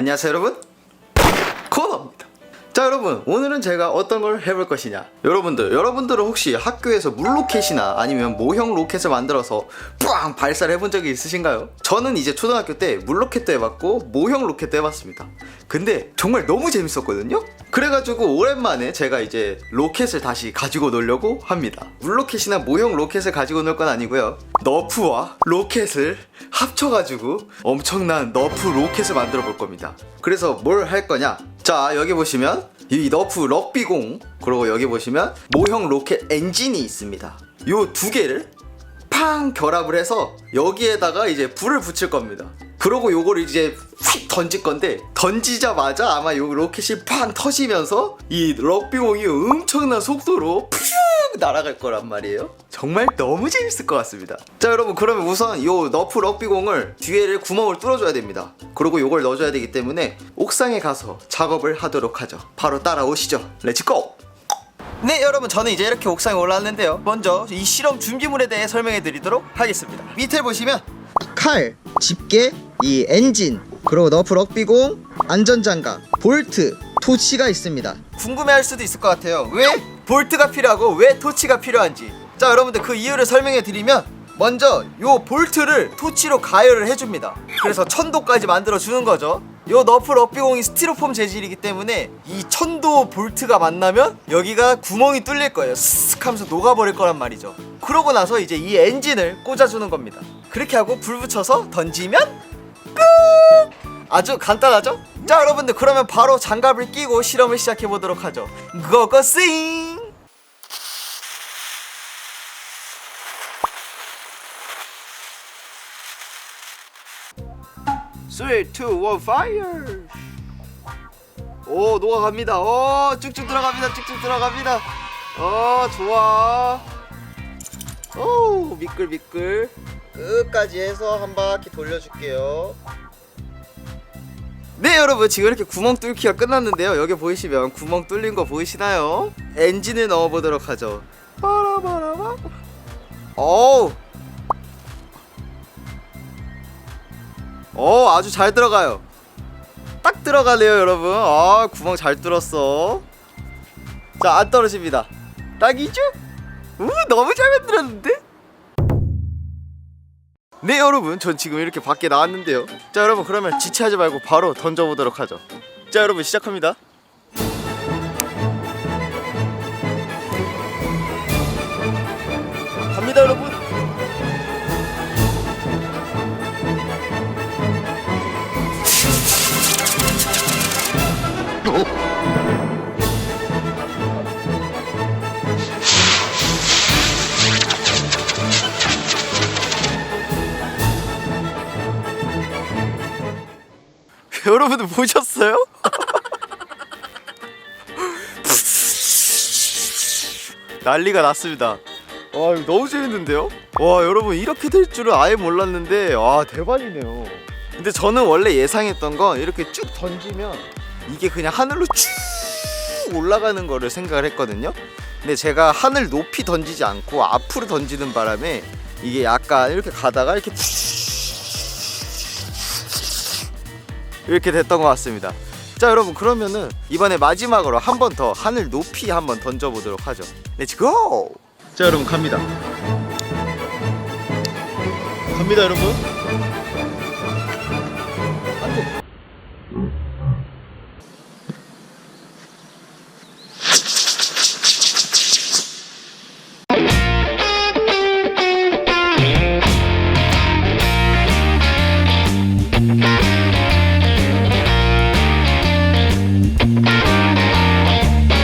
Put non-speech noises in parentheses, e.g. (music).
안녕하세요 여러분 자 여러분 오늘은 제가 어떤 걸 해볼 것이냐 여러분들 여러분들은 혹시 학교에서 물로켓이나 아니면 모형 로켓을 만들어서 빵 발사를 해본 적이 있으신가요? 저는 이제 초등학교 때 물로켓도 해봤고 모형 로켓도 해봤습니다 근데 정말 너무 재밌었거든요 그래가지고 오랜만에 제가 이제 로켓을 다시 가지고 놀려고 합니다 물로켓이나 모형 로켓을 가지고 놀 건 아니고요 너프와 로켓을 합쳐가지고 엄청난 너프 로켓을 만들어 볼 겁니다. 그래서 뭘 할 거냐? 자, 여기 보시면 이 너프 럭비공 그리고 여기 보시면 모형 로켓 엔진이 있습니다. 요 두 개를 팡 결합을 해서 여기에다가 이제 불을 붙일 겁니다. 그러고 요거를 이제 휙 던질 건데 던지자마자 아마 요 로켓이 팡 터지면서 이 럭비공이 엄청난 속도로 푸 날아갈 거란 말이에요. 정말 너무 재밌을 것 같습니다. 자 여러분 그러면 우선 요 너프 럭비공을 뒤에를 구멍을 뚫어줘야 됩니다. 그리고 요걸 넣어줘야 되기 때문에 옥상에 가서 작업을 하도록 하죠. 바로 따라오시죠. 렛츠고! 네 여러분 저는 이제 이렇게 옥상에 올라왔는데요 먼저 이 실험 준비물에 대해 설명해 드리도록 하겠습니다 밑에 보시면 칼, 집게, 이 엔진 그리고 너프 럭비공, 안전장갑, 볼트, 토치가 있습니다 궁금해할 수도 있을 것 같아요 왜 볼트가 필요하고 왜 토치가 필요한지 자 여러분들 그 이유를 설명해 드리면 먼저 요 볼트를 토치로 가열을 해줍니다. 그래서 천도까지 만들어 주는 거죠. 요 너프 럭비공이 스티로폼 재질이기 때문에 이 천도 볼트가 만나면 여기가 구멍이 뚫릴 거예요. 스슥 하면서 녹아버릴 거란 말이죠. 그러고 나서 이제 이 엔진을 꽂아주는 겁니다. 그렇게 하고 불 붙여서 던지면 끝! 아주 간단하죠? 자 여러분들 그러면 바로 장갑을 끼고 실험을 시작해 보도록 하죠. 고고싱 3, 2, 1, fire! 오, 녹아갑니다. 오, 쭉쭉 들어갑니다. 쭉쭉 들어갑니다. 어, 좋아. 오, 미끌 미끌. 끝까지 해서 한 바퀴 돌려줄게요. 네, 여러분. 지금 이렇게 구멍 뚫기가 끝났는데요. 여기 보이시면 구멍 뚫린 거 보이시나요? 엔진을 넣어보도록 하죠. 빠라바라바. 어우. 어 아주 잘 들어가요. 딱 들어가네요 여러분. 아 구멍 잘 뚫었어. 자 안 떨어집니다. 딱이죠? 우 너무 잘 만들었는데? 네 여러분. 전 지금 이렇게 밖에 나왔는데요. 자 여러분. 그러면 지체하지 말고 바로 던져보도록 하죠. 자 여러분. 시작합니다. 갑니다 여러분 (laughs) 여러분들 보셨어요? (laughs) 난리가 났습니다. 와 이거 너무 재밌는데요? 와 여러분 이렇게 될 줄은 아예 몰랐는데 와 대박이네요. 근데 저는 원래 예상했던 건 이렇게 쭉 던지면 이게 그냥 하늘로 쭉 올라가는 거를 생각을 했거든요. 근데 제가 하늘 높이 던지지 않고 앞으로 던지는 바람에 이게 약간 이렇게 가다가 이렇게 이렇게 됐던 것 같습니다. 자 여러분 그러면은 이번에 마지막으로 한 번 더 하늘 높이 한 번 던져보도록 하죠. 렛츠 고! 자 여러분 갑니다. 갑니다 여러분.